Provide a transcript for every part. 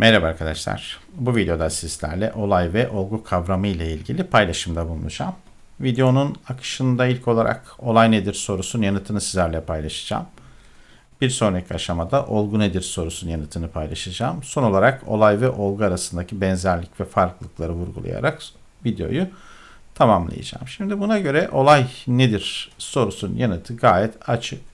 Merhaba arkadaşlar. Bu videoda sizlerle olay ve olgu kavramı ile ilgili paylaşımda bulunacağım. Videonun akışında ilk olarak olay nedir sorusunun yanıtını sizlerle paylaşacağım. Bir sonraki aşamada olgu nedir sorusunun yanıtını paylaşacağım. Son olarak olay ve olgu arasındaki benzerlik ve farklılıkları vurgulayarak videoyu tamamlayacağım. Şimdi buna göre olay nedir sorusunun yanıtı gayet açık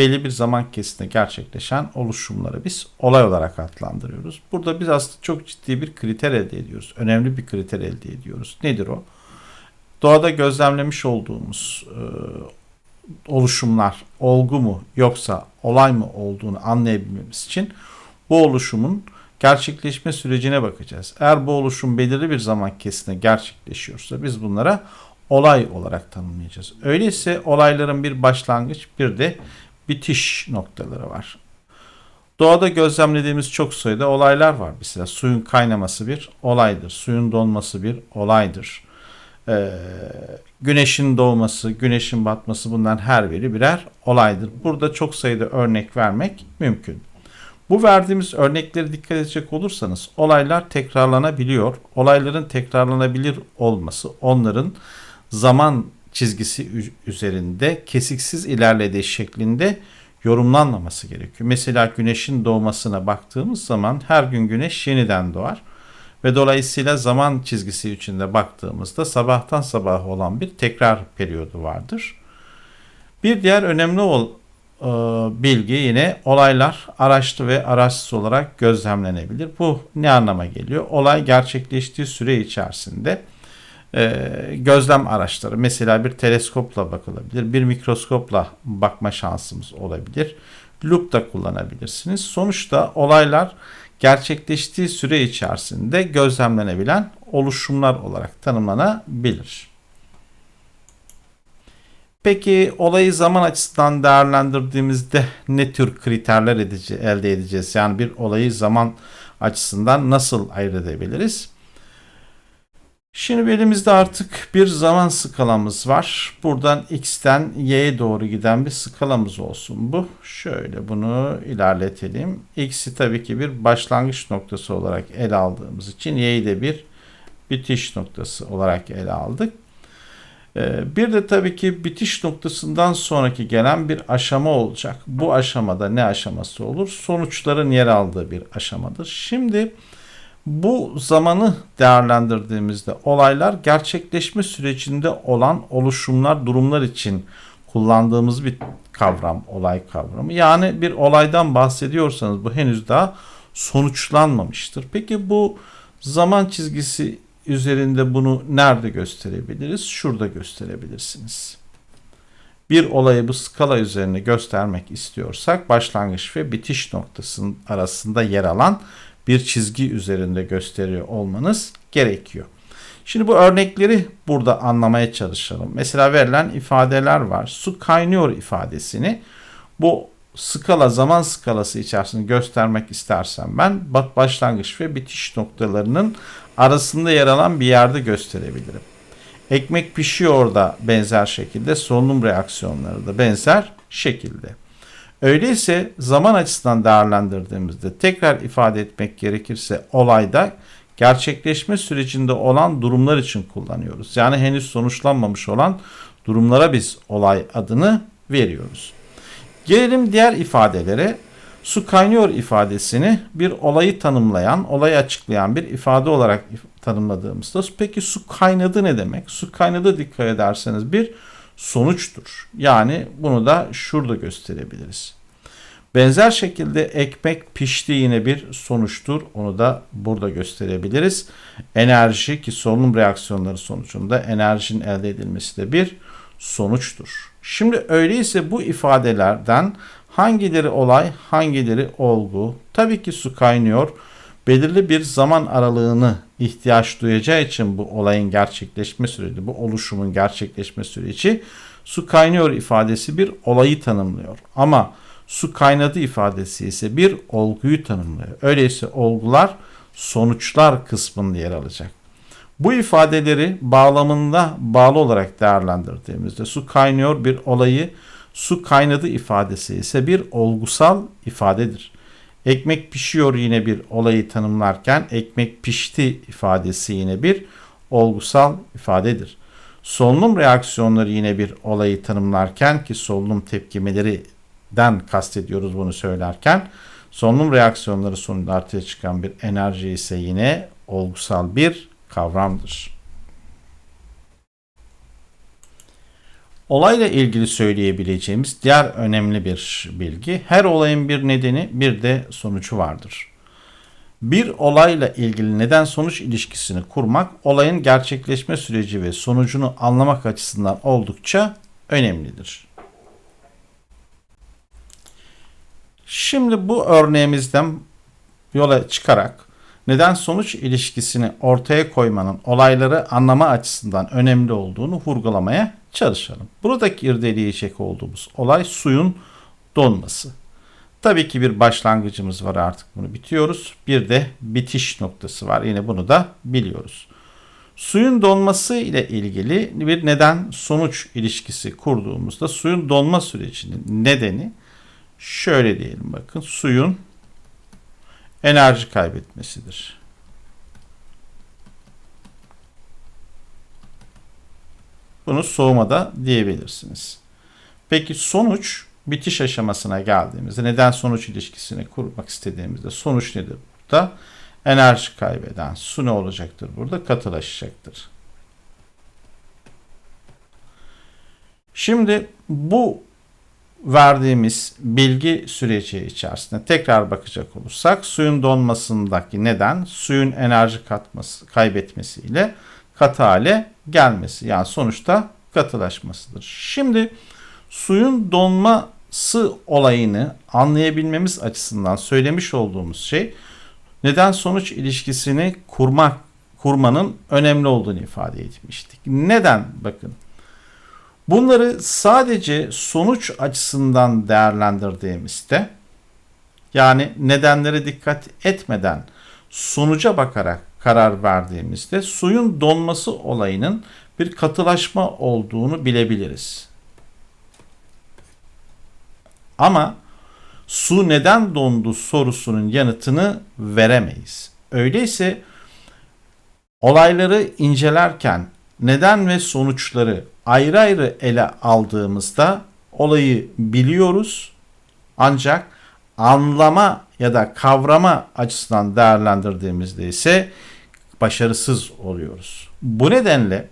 belli bir zaman kesiminde gerçekleşen oluşumları biz olay olarak adlandırıyoruz. Burada biz aslında çok ciddi bir kriter elde ediyoruz. Önemli bir kriter elde ediyoruz. Nedir o? Doğada gözlemlemiş olduğumuz e, oluşumlar olgu mu yoksa olay mı olduğunu anlayabilmemiz için bu oluşumun gerçekleşme sürecine bakacağız. Eğer bu oluşum belirli bir zaman kesiminde gerçekleşiyorsa biz bunlara olay olarak tanımlayacağız. Öyleyse olayların bir başlangıç bir de bitiş noktaları var. Doğada gözlemlediğimiz çok sayıda olaylar var. Mesela suyun kaynaması bir olaydır. Suyun donması bir olaydır. Ee, güneşin doğması, güneşin batması bundan her biri birer olaydır. Burada çok sayıda örnek vermek mümkün. Bu verdiğimiz örnekleri dikkat edecek olursanız olaylar tekrarlanabiliyor. Olayların tekrarlanabilir olması onların zaman çizgisi üzerinde kesiksiz ilerlediği şeklinde yorumlanmaması gerekiyor. Mesela güneşin doğmasına baktığımız zaman her gün güneş yeniden doğar ve dolayısıyla zaman çizgisi içinde baktığımızda sabahtan sabaha olan bir tekrar periyodu vardır. Bir diğer önemli ol, e, bilgi yine olaylar araçlı ve araçsız olarak gözlemlenebilir. Bu ne anlama geliyor? Olay gerçekleştiği süre içerisinde e, gözlem araçları. Mesela bir teleskopla bakılabilir, bir mikroskopla bakma şansımız olabilir. Loop da kullanabilirsiniz. Sonuçta olaylar gerçekleştiği süre içerisinde gözlemlenebilen oluşumlar olarak tanımlanabilir. Peki olayı zaman açısından değerlendirdiğimizde ne tür kriterler elde edeceğiz? Yani bir olayı zaman açısından nasıl ayırt edebiliriz? Şimdi elimizde artık bir zaman skalamız var. Buradan x'ten y'ye doğru giden bir skalamız olsun bu. Şöyle bunu ilerletelim. x'i tabii ki bir başlangıç noktası olarak ele aldığımız için y'yi de bir bitiş noktası olarak ele aldık. Ee, bir de tabii ki bitiş noktasından sonraki gelen bir aşama olacak. Bu aşamada ne aşaması olur? Sonuçların yer aldığı bir aşamadır. Şimdi bu bu zamanı değerlendirdiğimizde olaylar gerçekleşme sürecinde olan oluşumlar, durumlar için kullandığımız bir kavram, olay kavramı. Yani bir olaydan bahsediyorsanız bu henüz daha sonuçlanmamıştır. Peki bu zaman çizgisi üzerinde bunu nerede gösterebiliriz? Şurada gösterebilirsiniz. Bir olayı bu skala üzerine göstermek istiyorsak başlangıç ve bitiş noktasının arasında yer alan bir çizgi üzerinde gösteriyor olmanız gerekiyor. Şimdi bu örnekleri burada anlamaya çalışalım. Mesela verilen ifadeler var. Su kaynıyor ifadesini bu skala zaman skalası içerisinde göstermek istersem ben başlangıç ve bitiş noktalarının arasında yer alan bir yerde gösterebilirim. Ekmek pişiyor da benzer şekilde solunum reaksiyonları da benzer şekilde. Öyleyse zaman açısından değerlendirdiğimizde tekrar ifade etmek gerekirse olayda gerçekleşme sürecinde olan durumlar için kullanıyoruz. Yani henüz sonuçlanmamış olan durumlara biz olay adını veriyoruz. Gelelim diğer ifadelere. Su kaynıyor ifadesini bir olayı tanımlayan, olayı açıklayan bir ifade olarak tanımladığımızda peki su kaynadı ne demek? Su kaynadı dikkat ederseniz bir sonuçtur. Yani bunu da şurada gösterebiliriz. Benzer şekilde ekmek pişti yine bir sonuçtur. Onu da burada gösterebiliriz. Enerji ki solunum reaksiyonları sonucunda enerjinin elde edilmesi de bir sonuçtur. Şimdi öyleyse bu ifadelerden hangileri olay, hangileri olgu? Tabii ki su kaynıyor. Belirli bir zaman aralığını ihtiyaç duyacağı için bu olayın gerçekleşme süreci, bu oluşumun gerçekleşme süreci su kaynıyor ifadesi bir olayı tanımlıyor. Ama su kaynadı ifadesi ise bir olguyu tanımlıyor. Öyleyse olgular sonuçlar kısmında yer alacak. Bu ifadeleri bağlamında bağlı olarak değerlendirdiğimizde su kaynıyor bir olayı, su kaynadı ifadesi ise bir olgusal ifadedir. Ekmek pişiyor yine bir olayı tanımlarken ekmek pişti ifadesi yine bir olgusal ifadedir. Solunum reaksiyonları yine bir olayı tanımlarken ki solunum tepkimelerinden kastediyoruz bunu söylerken solunum reaksiyonları sonunda ortaya çıkan bir enerji ise yine olgusal bir kavramdır. Olayla ilgili söyleyebileceğimiz diğer önemli bir bilgi, her olayın bir nedeni bir de sonucu vardır. Bir olayla ilgili neden sonuç ilişkisini kurmak olayın gerçekleşme süreci ve sonucunu anlamak açısından oldukça önemlidir. Şimdi bu örneğimizden yola çıkarak neden sonuç ilişkisini ortaya koymanın olayları anlama açısından önemli olduğunu vurgulamaya çalışalım. Buradaki irdeleyecek olduğumuz olay suyun donması. Tabii ki bir başlangıcımız var artık bunu bitiyoruz. Bir de bitiş noktası var. Yine bunu da biliyoruz. Suyun donması ile ilgili bir neden sonuç ilişkisi kurduğumuzda suyun donma sürecinin nedeni şöyle diyelim bakın suyun enerji kaybetmesidir. Bunu soğumada diyebilirsiniz. Peki sonuç bitiş aşamasına geldiğimizde neden sonuç ilişkisini kurmak istediğimizde sonuç nedir burada? Enerji kaybeden su ne olacaktır burada? Katılaşacaktır. Şimdi bu verdiğimiz bilgi süreci içerisinde tekrar bakacak olursak suyun donmasındaki neden suyun enerji katması, kaybetmesiyle katı hale gelmesi. Yani sonuçta katılaşmasıdır. Şimdi suyun donması olayını anlayabilmemiz açısından söylemiş olduğumuz şey neden sonuç ilişkisini kurmak kurmanın önemli olduğunu ifade etmiştik. Neden? Bakın. Bunları sadece sonuç açısından değerlendirdiğimizde yani nedenlere dikkat etmeden sonuca bakarak karar verdiğimizde suyun donması olayının bir katılaşma olduğunu bilebiliriz. Ama su neden dondu sorusunun yanıtını veremeyiz. Öyleyse olayları incelerken neden ve sonuçları ayrı ayrı ele aldığımızda olayı biliyoruz ancak anlama ya da kavrama açısından değerlendirdiğimizde ise başarısız oluyoruz. Bu nedenle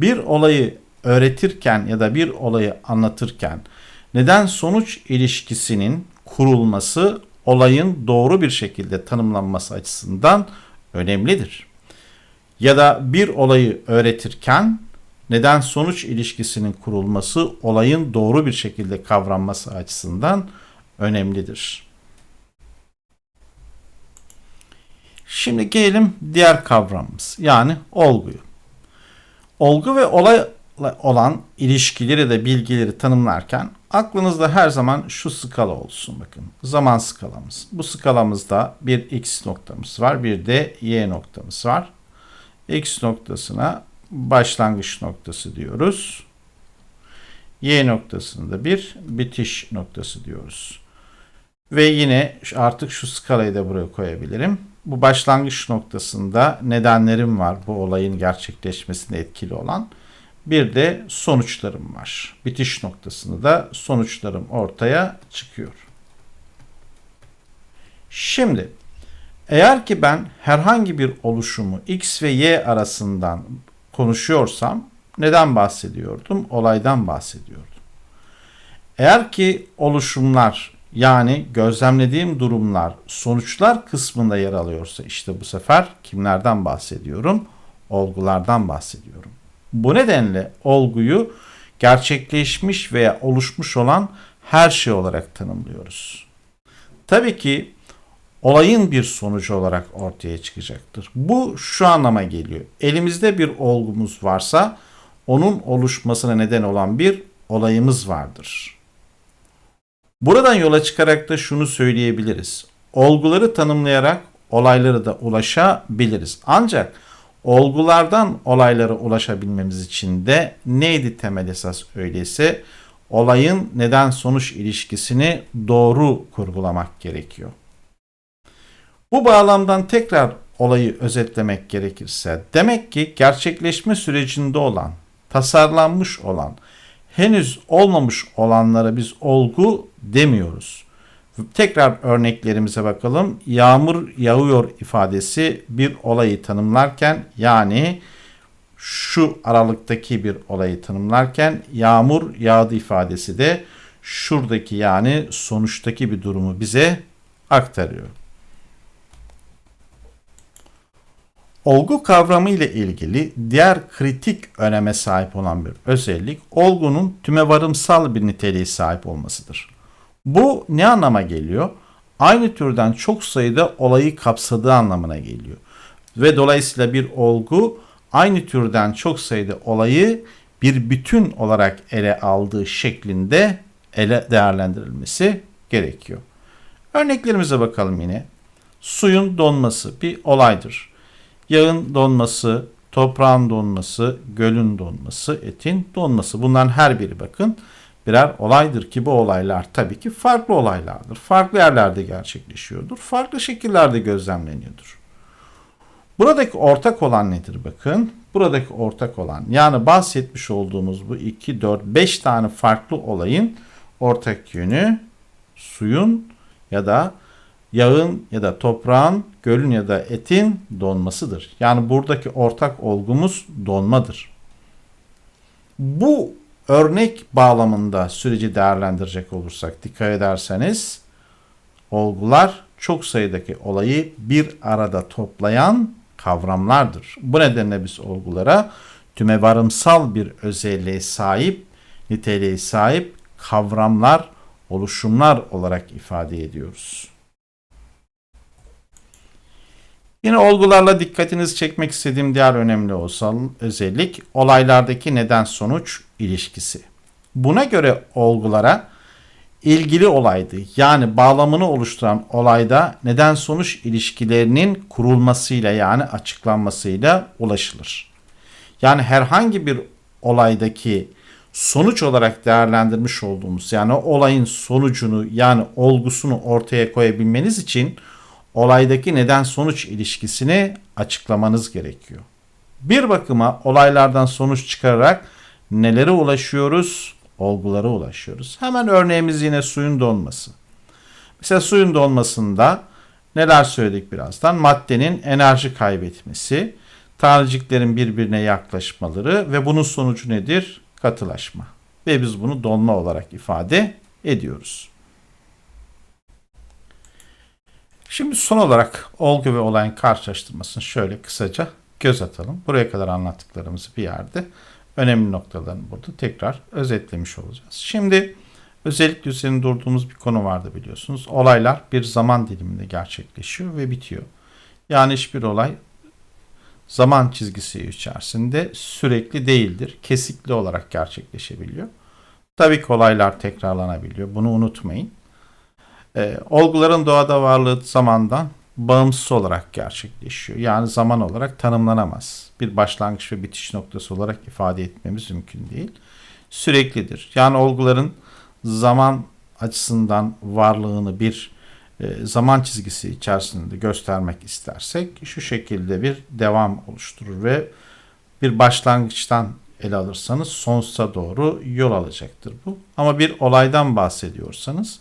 bir olayı öğretirken ya da bir olayı anlatırken neden sonuç ilişkisinin kurulması olayın doğru bir şekilde tanımlanması açısından önemlidir. Ya da bir olayı öğretirken neden sonuç ilişkisinin kurulması olayın doğru bir şekilde kavranması açısından önemlidir. Şimdi gelelim diğer kavramımız yani olguyu. Olgu ve olay olan ilişkileri de bilgileri tanımlarken aklınızda her zaman şu skala olsun bakın. Zaman skalamız. Bu skalamızda bir x noktamız var, bir de y noktamız var. X noktasına başlangıç noktası diyoruz. Y noktasında bir bitiş noktası diyoruz. Ve yine artık şu skalayı da buraya koyabilirim. Bu başlangıç noktasında nedenlerim var bu olayın gerçekleşmesine etkili olan. Bir de sonuçlarım var. Bitiş noktasında da sonuçlarım ortaya çıkıyor. Şimdi eğer ki ben herhangi bir oluşumu x ve y arasından konuşuyorsam neden bahsediyordum? Olaydan bahsediyordum. Eğer ki oluşumlar yani gözlemlediğim durumlar sonuçlar kısmında yer alıyorsa işte bu sefer kimlerden bahsediyorum? Olgulardan bahsediyorum. Bu nedenle olguyu gerçekleşmiş veya oluşmuş olan her şey olarak tanımlıyoruz. Tabii ki olayın bir sonucu olarak ortaya çıkacaktır. Bu şu anlama geliyor. Elimizde bir olgumuz varsa onun oluşmasına neden olan bir olayımız vardır. Buradan yola çıkarak da şunu söyleyebiliriz. Olguları tanımlayarak olayları da ulaşabiliriz. Ancak olgulardan olaylara ulaşabilmemiz için de neydi temel esas öyleyse olayın neden sonuç ilişkisini doğru kurgulamak gerekiyor. Bu bağlamdan tekrar olayı özetlemek gerekirse demek ki gerçekleşme sürecinde olan, tasarlanmış olan, henüz olmamış olanlara biz olgu demiyoruz. Tekrar örneklerimize bakalım. Yağmur yağıyor ifadesi bir olayı tanımlarken yani şu aralıktaki bir olayı tanımlarken yağmur yağdı ifadesi de şuradaki yani sonuçtaki bir durumu bize aktarıyor. Olgu kavramı ile ilgili diğer kritik öneme sahip olan bir özellik olgunun tümevarımsal bir niteliği sahip olmasıdır. Bu ne anlama geliyor? Aynı türden çok sayıda olayı kapsadığı anlamına geliyor. Ve dolayısıyla bir olgu aynı türden çok sayıda olayı bir bütün olarak ele aldığı şeklinde ele değerlendirilmesi gerekiyor. Örneklerimize bakalım yine. Suyun donması bir olaydır. Yağın donması, toprağın donması, gölün donması, etin donması. Bunların her biri bakın birer olaydır ki bu olaylar tabii ki farklı olaylardır. Farklı yerlerde gerçekleşiyordur. Farklı şekillerde gözlemleniyordur. Buradaki ortak olan nedir bakın? Buradaki ortak olan yani bahsetmiş olduğumuz bu 2, 4, 5 tane farklı olayın ortak yönü suyun ya da yağın ya da toprağın, gölün ya da etin donmasıdır. Yani buradaki ortak olgumuz donmadır. Bu örnek bağlamında süreci değerlendirecek olursak dikkat ederseniz olgular çok sayıdaki olayı bir arada toplayan kavramlardır. Bu nedenle biz olgulara tümevarımsal bir özelliğe sahip, niteliğe sahip kavramlar, oluşumlar olarak ifade ediyoruz. Yine olgularla dikkatinizi çekmek istediğim diğer önemli olsal özellik olaylardaki neden sonuç ilişkisi. Buna göre olgulara ilgili olaydı yani bağlamını oluşturan olayda neden sonuç ilişkilerinin kurulmasıyla yani açıklanmasıyla ulaşılır. Yani herhangi bir olaydaki sonuç olarak değerlendirmiş olduğumuz yani olayın sonucunu yani olgusunu ortaya koyabilmeniz için olaydaki neden sonuç ilişkisini açıklamanız gerekiyor. Bir bakıma olaylardan sonuç çıkararak nelere ulaşıyoruz? Olgulara ulaşıyoruz. Hemen örneğimiz yine suyun donması. Mesela suyun donmasında neler söyledik birazdan? Maddenin enerji kaybetmesi, taneciklerin birbirine yaklaşmaları ve bunun sonucu nedir? Katılaşma. Ve biz bunu donma olarak ifade ediyoruz. Şimdi son olarak olgu ve olayın karşılaştırmasını şöyle kısaca göz atalım. Buraya kadar anlattıklarımızı bir yerde önemli noktalarını burada tekrar özetlemiş olacağız. Şimdi özellikle üzerinde durduğumuz bir konu vardı biliyorsunuz. Olaylar bir zaman diliminde gerçekleşiyor ve bitiyor. Yani hiçbir olay zaman çizgisi içerisinde sürekli değildir. Kesikli olarak gerçekleşebiliyor. Tabii ki olaylar tekrarlanabiliyor. Bunu unutmayın. E, olguların doğada varlığı zamandan bağımsız olarak gerçekleşiyor. Yani zaman olarak tanımlanamaz. Bir başlangıç ve bitiş noktası olarak ifade etmemiz mümkün değil. Süreklidir. Yani olguların zaman açısından varlığını bir e, zaman çizgisi içerisinde göstermek istersek şu şekilde bir devam oluşturur ve bir başlangıçtan ele alırsanız sonsuza doğru yol alacaktır bu. Ama bir olaydan bahsediyorsanız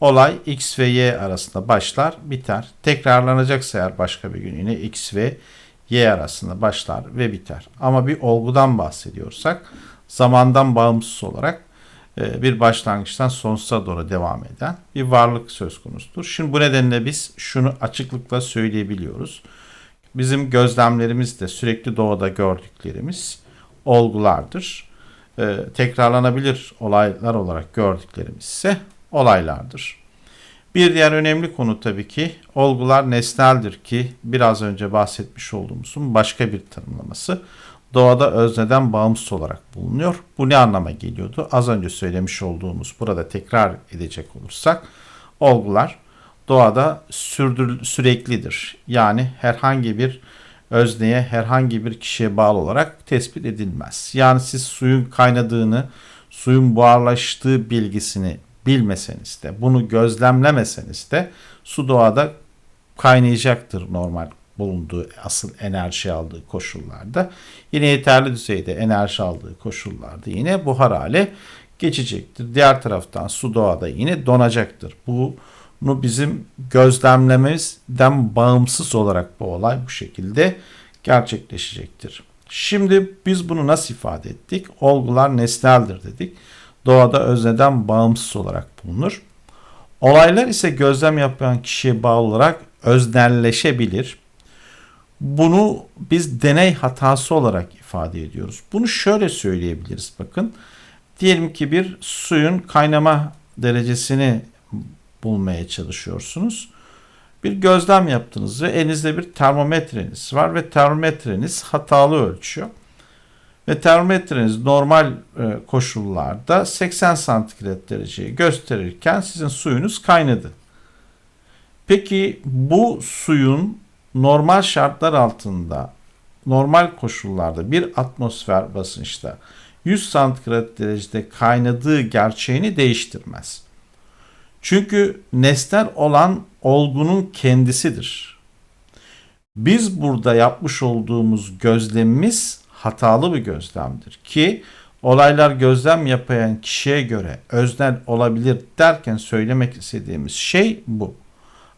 Olay X ve Y arasında başlar, biter. Tekrarlanacaksa eğer başka bir gün yine X ve Y arasında başlar ve biter. Ama bir olgudan bahsediyorsak zamandan bağımsız olarak e, bir başlangıçtan sonsuza doğru devam eden bir varlık söz konusudur. Şimdi bu nedenle biz şunu açıklıkla söyleyebiliyoruz. Bizim gözlemlerimiz de sürekli doğada gördüklerimiz olgulardır. E, tekrarlanabilir olaylar olarak gördüklerimiz ise olaylardır. Bir diğer önemli konu tabii ki olgular nesneldir ki biraz önce bahsetmiş olduğumuzun başka bir tanımlaması. Doğada özneden bağımsız olarak bulunuyor. Bu ne anlama geliyordu? Az önce söylemiş olduğumuz burada tekrar edecek olursak olgular doğada sürdür, süreklidir. Yani herhangi bir özneye, herhangi bir kişiye bağlı olarak tespit edilmez. Yani siz suyun kaynadığını, suyun buharlaştığı bilgisini bilmeseniz de, bunu gözlemlemeseniz de su doğada kaynayacaktır normal bulunduğu asıl enerji aldığı koşullarda. Yine yeterli düzeyde enerji aldığı koşullarda yine buhar hale geçecektir. Diğer taraftan su doğada yine donacaktır. Bunu bizim gözlemlememizden bağımsız olarak bu olay bu şekilde gerçekleşecektir. Şimdi biz bunu nasıl ifade ettik? Olgular nesneldir dedik. Doğada özneden bağımsız olarak bulunur. Olaylar ise gözlem yapan kişiye bağlı olarak öznelleşebilir. Bunu biz deney hatası olarak ifade ediyoruz. Bunu şöyle söyleyebiliriz bakın. Diyelim ki bir suyun kaynama derecesini bulmaya çalışıyorsunuz. Bir gözlem yaptınız ve elinizde bir termometreniz var ve termometreniz hatalı ölçüyor. Ve termometreniz normal e, koşullarda 80 santigrat dereceyi gösterirken sizin suyunuz kaynadı. Peki bu suyun normal şartlar altında normal koşullarda bir atmosfer basınçta 100 santigrat derecede kaynadığı gerçeğini değiştirmez. Çünkü nesnel olan olgunun kendisidir. Biz burada yapmış olduğumuz gözlemimiz hatalı bir gözlemdir ki olaylar gözlem yapan kişiye göre öznel olabilir derken söylemek istediğimiz şey bu.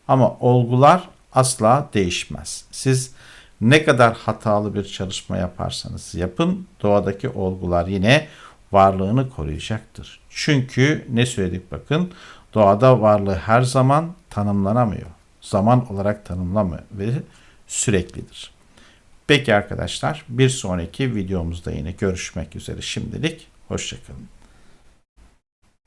Ama olgular asla değişmez. Siz ne kadar hatalı bir çalışma yaparsanız yapın doğadaki olgular yine varlığını koruyacaktır. Çünkü ne söyledik bakın doğada varlığı her zaman tanımlanamıyor. Zaman olarak tanımlamıyor ve süreklidir. Peki arkadaşlar bir sonraki videomuzda yine görüşmek üzere şimdilik. Hoşçakalın.